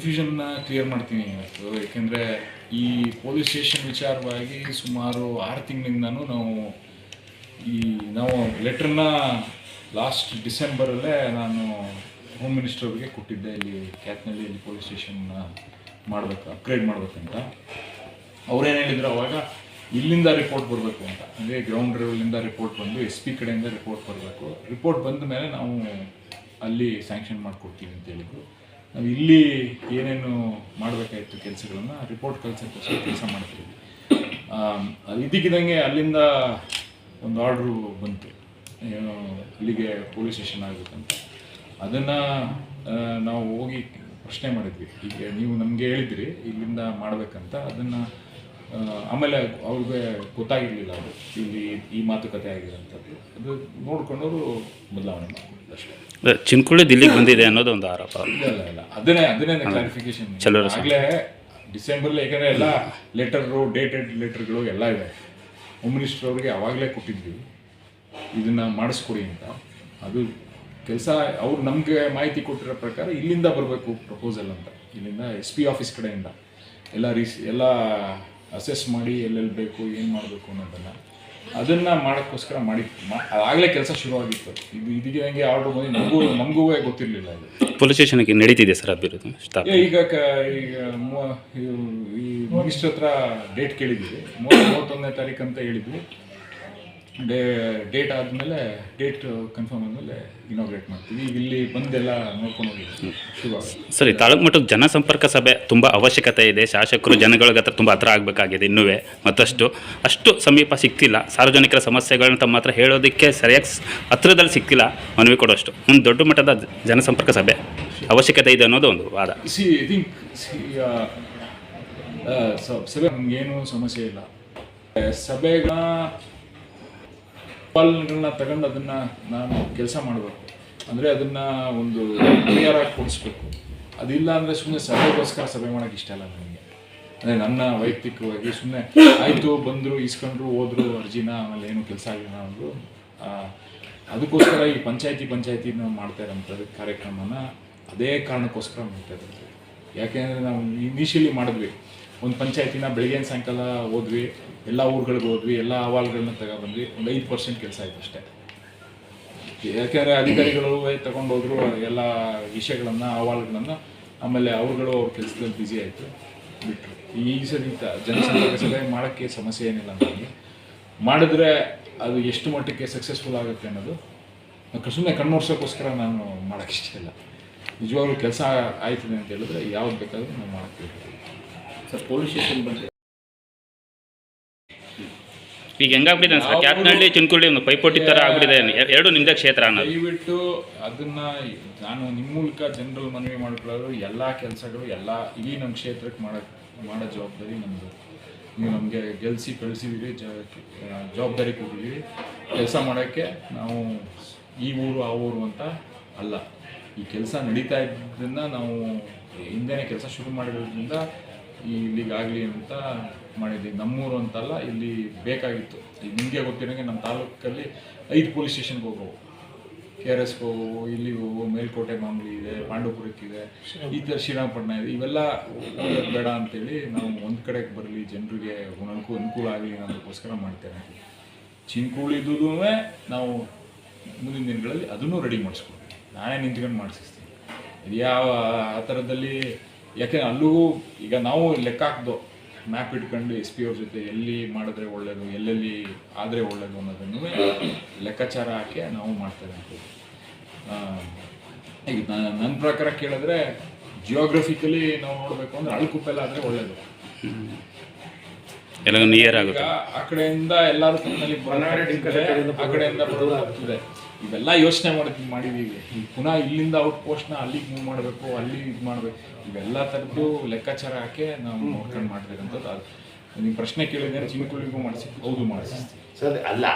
ಕನ್ಫ್ಯೂಷನ್ನ clear ಮಾಡ್ತೀನಿ ಇವತ್ತು. ಏಕೆಂದರೆ ಈ ಪೊಲೀಸ್ ಸ್ಟೇಷನ್ ವಿಚಾರವಾಗಿ ಸುಮಾರು ಆರು ತಿಂಗಳಿಂದನೂ ನಾವು ಈ ನಾವು ಲೆಟ್ರನ್ನ ಲಾಸ್ಟ್ ಡಿಸೆಂಬರಲ್ಲೇ ನಾನು ಹೋಮ್ ಮಿನಿಸ್ಟರ್ ಅವರಿಗೆ ಕೊಟ್ಟಿದ್ದೆ. ಇಲ್ಲಿ ಕ್ಯಾತ್ನಲ್ಲಿ ಇಲ್ಲಿ ಪೊಲೀಸ್ ಸ್ಟೇಷನ್ನ ಮಾಡಬೇಕು ಅಪ್ಗ್ರೇಡ್ ಮಾಡಬೇಕಂತ. ಅವ್ರೇನು ಹೇಳಿದ್ರು ಅವಾಗ, ಇಲ್ಲಿಂದ ರಿಪೋರ್ಟ್ ಬರಬೇಕು ಅಂತ. ಅಂದರೆ ಗ್ರೌಂಡ್ ಲೆವೆಲಿಂದ ರಿಪೋರ್ಟ್ ಬಂದು ಎಸ್ ಪಿ ಕಡೆಯಿಂದ ರಿಪೋರ್ಟ್ ಬರಬೇಕು. ರಿಪೋರ್ಟ್ ಬಂದ ಮೇಲೆ ನಾವು ಅಲ್ಲಿ ಸ್ಯಾಂಕ್ಷನ್ ಮಾಡಿಕೊಡ್ತೀವಿ ಅಂತ ಹೇಳಿದ್ರು. ನಾವು ಇಲ್ಲಿ ಏನೇನು ಮಾಡಬೇಕಾಗಿತ್ತು ಕೆಲಸಗಳನ್ನು ರಿಪೋರ್ಟ್ ಕಳ್ಸೋಕ್ಕೋಸ್ಕರ ಕೆಲಸ ಮಾಡ್ತೀವಿ ಇದ್ದಕ್ಕಿದ್ದಂಗೆ ಅಲ್ಲಿಂದ ಒಂದು ಆರ್ಡ್ರು ಬಂತು. ಏನು ಅಲ್ಲಿಗೆ ಪೊಲೀಸ್ ಸ್ಟೇಷನ್ ಆಗಬೇಕಂತ. ಅದನ್ನು ನಾವು ಹೋಗಿ ಪ್ರಶ್ನೆ ಮಾಡಿದ್ವಿ. ಈಗ ನೀವು ನಮಗೆ ಹೇಳಿದ್ರಿ, ಇಲ್ಲಿಂದ ಮಾಡಬೇಕಂತ. ಅದನ್ನು ಆಮೇಲೆ ಅವ್ರಿಗೆ ಗೊತ್ತಾಗಿರಲಿಲ್ಲ ಅದು. ಇಲ್ಲಿ ಈ ಮಾತುಕತೆ ಆಗಿರೋಂಥದ್ದು. ಅದು ನೋಡ್ಕೊಂಡವರು ಬದಲಾವಣೆ ಮಾಡಿದ್ರು ಅಷ್ಟೇ. ಅದೇ ಚಿನ್ಕುಳಿ ದಿಲ್ಲಿಗೆ ಬಂದಿದೆ ಅನ್ನೋದು ಒಂದು ಆರೋಪ. ಇಲ್ಲ ಇಲ್ಲ ಇಲ್ಲ. ಅದನ್ನೇ ಅದನ್ನೇ ಕ್ಲಾರಿಫಿಕೇಶನ್ ಚಲೋ ಆಗಲೇ ಡಿಸೆಂಬರ್ ಯಾಕಂದ್ರೆ ಎಲ್ಲ ಲೆಟರು ಡೇಟೆಡ್ ಲೆಟರ್ಗಳು ಎಲ್ಲ ಇದೆ. ಹೋಮ್ ಮಿನಿಸ್ಟರ್ ಅವ್ರಿಗೆ ಅವಾಗಲೇ ಕೊಟ್ಟಿದ್ವಿ. ಇದನ್ನ ಮಾಡಿಸ್ಕೊಡಿ ಅಂತ. ಅದು ಕೆಲಸ ಅವ್ರು ನಮಗೆ ಮಾಹಿತಿ ಕೊಟ್ಟಿರೋ ಪ್ರಕಾರ ಇಲ್ಲಿಂದ ಬರಬೇಕು ಪ್ರಪೋಸಲ್ ಅಂತ. ಇಲ್ಲಿಂದ ಎಸ್ ಪಿ ಆಫೀಸ್ ಕಡೆಯಿಂದ. ಎಲ್ಲ ರೀಸ್ ಎಲ್ಲ ಅಸೆಸ್ ಮಾಡಿ ಎಲ್ಲೆಲ್ಲಿ ಬೇಕು ಏನು ಮಾಡಬೇಕು ಅನ್ನೋದನ್ನು. ಅದನ್ನು ಮಾಡೋಕ್ಕೋಸ್ಕರ ಮಾಡಿ ಆಗಲೇ ಕೆಲಸ ಶುರುವಾಗಿತ್ತು. ಇದು ಇದಕ್ಕೆ ಹಂಗೆ ಆರ್ಡರ್ ಬಂದು ನಮಗೂ ನಮಗೂ ಗೊತ್ತಿರಲಿಲ್ಲ ಇದು. ಪೊಲೀಸ್ ಸ್ಟೇಷನ್ಗೆ ನಡೀತಿದೆ ಸರ್ ಅಭಿವೃದ್ಧಿ ಈಗ ಕ ಈಗ ಈ ಮಿನಿಸ್ಟರ್ ಹತ್ರ ಡೇಟ್ ಕೇಳಿದ್ವಿ ಮೂವತ್ತು ಮೂವತ್ತೊಂದನೇ ತಾರೀಕು ಅಂತ ಹೇಳಿದ್ವಿ. ಡೇ ಡೇಟ್ ಆದಮೇಲೆ ಡೇಟ್ ಕನ್ಫರ್ಮ್ ಆದಮೇಲೆ ಇನಾಗ್ರೇಟ್ ಮಾಡ್ತೀವಿ. ಈಗ ಇಲ್ಲಿ ಬಂದೆಲ್ಲ ನೋಡ್ಕೊಂಡು ಹೋಗಿದ್ದೀವಿ. ಸರಿ ತಾಲೂಕು ಮಟ್ಟದ ಜನಸಂಪರ್ಕ ಸಭೆ ತುಂಬ ಅವಶ್ಯಕತೆ ಇದೆ. ಶಾಸಕರು ಜನಗಳ ಹತ್ರ ತುಂಬ ಹತ್ರ ಆಗಬೇಕಾಗಿದೆ ಇನ್ನೂ ಮತ್ತಷ್ಟು. ಅಷ್ಟು ಸಮೀಪ ಸಿಕ್ತಿಲ್ಲ. ಸಾರ್ವಜನಿಕರ ಸಮಸ್ಯೆಗಳನ್ನ ತಮ್ಮ ಹತ್ರ ಹೇಳೋದಕ್ಕೆ ಸರಿಯಾಗಿ ಹತ್ರದಲ್ಲಿ ಸಿಕ್ತಿಲ್ಲ. ಮನವಿ ಕೊಡೋಷ್ಟು. ಒಂದು ದೊಡ್ಡ ಮಟ್ಟದ ಜನಸಂಪರ್ಕ ಸಭೆ ಅವಶ್ಯಕತೆ ಇದೆ ಅನ್ನೋದು ಒಂದು ವಾದ. ಸಿ ಐ ಥಿಂಕ್ ಸಭೆ ಏನು ಸಮಸ್ಯೆ ಇಲ್ಲ. ಸಭೆಗಳ ಪಾಲನೆಗಳನ್ನ ತಗೊಂಡು ಅದನ್ನು ನಾನು ಕೆಲಸ ಮಾಡಬೇಕು. ಅಂದರೆ ಅದನ್ನು ಒಂದು ಪರಿಹಾರ ಕೊಡಿಸ್ಬೇಕು. ಅದಿಲ್ಲ ಅಂದರೆ ಸುಮ್ಮನೆ ಸಭೆಗೋಸ್ಕರ ಸಭೆ ಮಾಡೋಕ್ಕೆ ಇಷ್ಟ ಅಲ್ಲ ನನಗೆ. ಅಂದರೆ ನನ್ನ ವೈಯಕ್ತಿಕವಾಗಿ ಸುಮ್ಮನೆ ಆಯಿತು, ಬಂದರು ಇಸ್ಕೊಂಡ್ರು ಹೋದ್ರು, ಅರ್ಜಿನ ಆಮೇಲೆ ಏನು ಕೆಲಸ ಆಗಿಲ್ಲ ಅಂದರು ಅದಕ್ಕೋಸ್ಕರ ಈ ಪಂಚಾಯತಿ ಪಂಚಾಯತಿ ನಾವು ಮಾಡ್ತಾ ಇರೋಂಥದ್ದು ಕಾರ್ಯಕ್ರಮನ ಅದೇ ಕಾರಣಕ್ಕೋಸ್ಕರ ಮಾಡ್ತಾ ಇದ್ದೀವಿ ಯಾಕೆಂದರೆ ನಾವು ಇನಿಷಿಯಲಿ ಮಾಡಿದ್ವಿ. ಒಂದು ಪಂಚಾಯತಿನ ಬೆಳಗ್ಗೆ ಸಾಯಂಕಾಲ ಹೋದ್ವಿ, ಎಲ್ಲ ಊರುಗಳಿಗೆ ಹೋದ್ವಿ, ಎಲ್ಲ ಅಹವಾಲುಗಳನ್ನ ತಗೊಬಂದ್ವಿ, ಒಂದು ಐದು ಪರ್ಸೆಂಟ್ ಕೆಲಸ ಆಯ್ತು ಅಷ್ಟೇ. ಯಾಕೆಂದರೆ ಅಧಿಕಾರಿಗಳು ತಗೊಂಡು ಹೋದ್ರು, ಎಲ್ಲ ವಿಷಯಗಳನ್ನು, ಅಹವಾಲುಗಳನ್ನು, ಆಮೇಲೆ ಅವರುಗಳು ಅವ್ರ ಕೆಲಸದಲ್ಲಿ ಬ್ಯುಸಿ ಆಯಿತು ಬಿಟ್ಟರು ಈ ಸರಿ ಜನಸಂಖ್ಯೆ ಸಭೆ ಮಾಡೋಕ್ಕೆ ಸಮಸ್ಯೆ ಏನಿಲ್ಲ ಅಂತ ಮಾಡಿದ್ರೆ ಅದು ಎಷ್ಟು ಮಟ್ಟಕ್ಕೆ ಸಕ್ಸಸ್ಫುಲ್ ಆಗುತ್ತೆ ಅನ್ನೋದು ಸುಮ್ಮನೆ ಕಣ್ಣೋರ್ಸೋಕ್ಕೋಸ್ಕರ ನಾನು ಮಾಡೋಕ್ಕೆ ಇಷ್ಟ ಇಲ್ಲ. ನಿಜವಾಗ್ಲೂ ಕೆಲಸ ಆಯ್ತದೆ ಅಂತ ಹೇಳಿದ್ರೆ ಯಾವ್ದು ಬೇಕಾದರೂ ನಾವು ಮಾಡ್ತೀವಿ ಸರ್ ಪೊಲೀಸ್ ಸ್ಟೇಷನ್ ಈಗ ಹೆಂಗಾಗ್ಬಿಟ್ಟಿದೆ ಸರ್? ಕ್ಯಾತ್ನಹಳ್ಳಿ ಚಿನ್ಕುಳ್ಳಿ ಒಂದು ಪೈಪೋಟಿ ಥರ ಆಗ್ಬಿಟ್ಟಿದೆ. ಎ- ಎರಡು ನಿಮ್ಮದೇ ಕ್ಷೇತ್ರ ಅನ್ನೋದು. ದಯವಿಟ್ಟು ಅದನ್ನ ನಾನು ನಿಮ್ಮ ಮೂಲಕ ಜನರಲ್ ಮನವಿ ಮಾಡ್ಕೊಳ್ಳೋದು ಎಲ್ಲ ಕೆಲಸಗಳು ಎಲ್ಲ ಇಡೀ ನಮ್ಮ ಕ್ಷೇತ್ರಕ್ಕೆ ಮಾಡಕ್ ಮಾಡೋ ಜವಾಬ್ದಾರಿ ನಮ್ಮದು ನೀವು ನಮಗೆ ಗೆಲ್ಸಿ ಕಳಿಸಿದೀರಿ ಜವಾಬ್ದಾರಿ ಕೊಟ್ಟಿದ್ದೀರಿ ಕೆಲಸ ಮಾಡೋಕ್ಕೆ ನಾವು ಈ ಊರು ಆ ಊರು ಅಂತ ಅಲ್ಲ. ಈ ಕೆಲಸ ನಡೀತಾ ಇದ್ದರಿಂದ ನಾವು ಹಿಂದೆನೇ ಕೆಲಸ ಶುರು ಮಾಡಿರೋದ್ರಿಂದ ಇಲ್ಲಿಗಾಗಲಿ ಅಂತ ಮಾಡಿದ್ದೀವಿ ನಮ್ಮೂರು ಅಂತಲ್ಲ, ಇಲ್ಲಿ ಬೇಕಾಗಿತ್ತು. ಈಗ ನಿಮಗೆ ಗೊತ್ತಿರೋಂಗೆ ನಮ್ಮ ತಾಲೂಕಲ್ಲಿ ಐದು ಪೊಲೀಸ್ ಸ್ಟೇಷನ್ಗೆ ಹೋಗೋವು. ಕೆ ಆರ್ ಎಸ್ಗೆ ಹೋಗೋವು ಇಲ್ಲಿ ಹೋಗು ಮೇಲ್ಕೋಟೆ ಮಾಮೂಲಿ ಇದೆ ಪಾಂಡವಪುರಕ್ಕಿದೆ ಈ ಥರ ಶ್ರೀರಂಗಪಟ್ಟಣ ಇದೆ. ಇವೆಲ್ಲ ಬೇಡ ಅಂತೇಳಿ ನಾವು ಒಂದು ಕಡೆಗೆ ಬರಲಿ, ಜನರಿಗೆ ಅನುಕೂಲ ಅನುಕೂಲ ಆಗಲಿ ಅನ್ನೋದಕ್ಕೋಸ್ಕರ ಮಾಡ್ತೇವೆ ಚಿನ್ಕುಳಿದೂ ನಾವು ಮುಂದಿನ ದಿನಗಳಲ್ಲಿ ಅದನ್ನು ರೆಡಿ ಮಾಡಿಸ್ಕೊಡ್ತೀವಿ. ನಾನೇ ನಿಂತ್ಕೊಂಡು ಮಾಡಿಸ್ತೀನಿ ಯಾವ ಆ ಥರದಲ್ಲಿ ಯಾಕೆ ಅಲ್ಲೂ ಈಗ ನಾವು ಲೆಕ್ಕ ಹಾಕ್ದು ಮ್ಯಾಪ್ ಇಟ್ಕೊಂಡು ಎಸ್ ಪಿ ಅವ್ರ ಜೊತೆ ಎಲ್ಲಿ ಮಾಡಿದ್ರೆ ಒಳ್ಳೇದು ಎಲ್ಲೆಲ್ಲಿ ಆದರೆ ಒಳ್ಳೇದು ಅನ್ನೋದನ್ನು ಲೆಕ್ಕಾಚಾರ ಹಾಕಿ ನಾವು ಮಾಡ್ತೇವೆ ಈಗ ನನ್ನ ಪ್ರಕಾರ ಕೇಳಿದ್ರೆ ಜಿಯೋಗ್ರಫಿಕಲಿ ನಾವು ನೋಡಬೇಕು ಅಂದರೆ ಅಳ್ಕುಪ್ಪೆಲ್ಲ ಆದರೆ ಎಲ್ಲ ನಿಯರ್ ಈಗ ಆಗುತ್ತೆ ಆ ಕಡೆಯಿಂದ ಎಲ್ಲರೂ ತಮ್ಮಲ್ಲಿ ಆ ಕಡೆಯಿಂದ ಬರೋದು. ಆಗ್ತಿದೆ ಇವೆಲ್ಲ ಯೋಚನೆ ಮಾಡಿದ್ವಿ ಮಾಡಿದೀವಿ. ಈಗ ಪುನಃ ಇಲ್ಲಿಂದ ಔಟ್ ಪೋಸ್ಟ್ನ ಅಲ್ಲಿಗೆ ಮೂವ್ ಮಾಡಬೇಕು ಅಲ್ಲಿ ಇದು ಮಾಡಬೇಕು. ಇವೆಲ್ಲ ಥರದ್ದು ಲೆಕ್ಕಾಚಾರ ಹಾಕಿ ನಾವು ನೋಡ್ಕೊಂಡು ಮಾಡ್ಬೇಕಂತದ್ದು ಅದು ನೀವು ಪ್ರಶ್ನೆ ಕೇಳಿದ್ರೆ ಚಿನ್ಕುಳಿಗೂ ಮಾಡಿಸಿ ಹೌದು ಮಾಡಿಸ್ತೀವಿ ಸರ್ ಅಲ್ಲ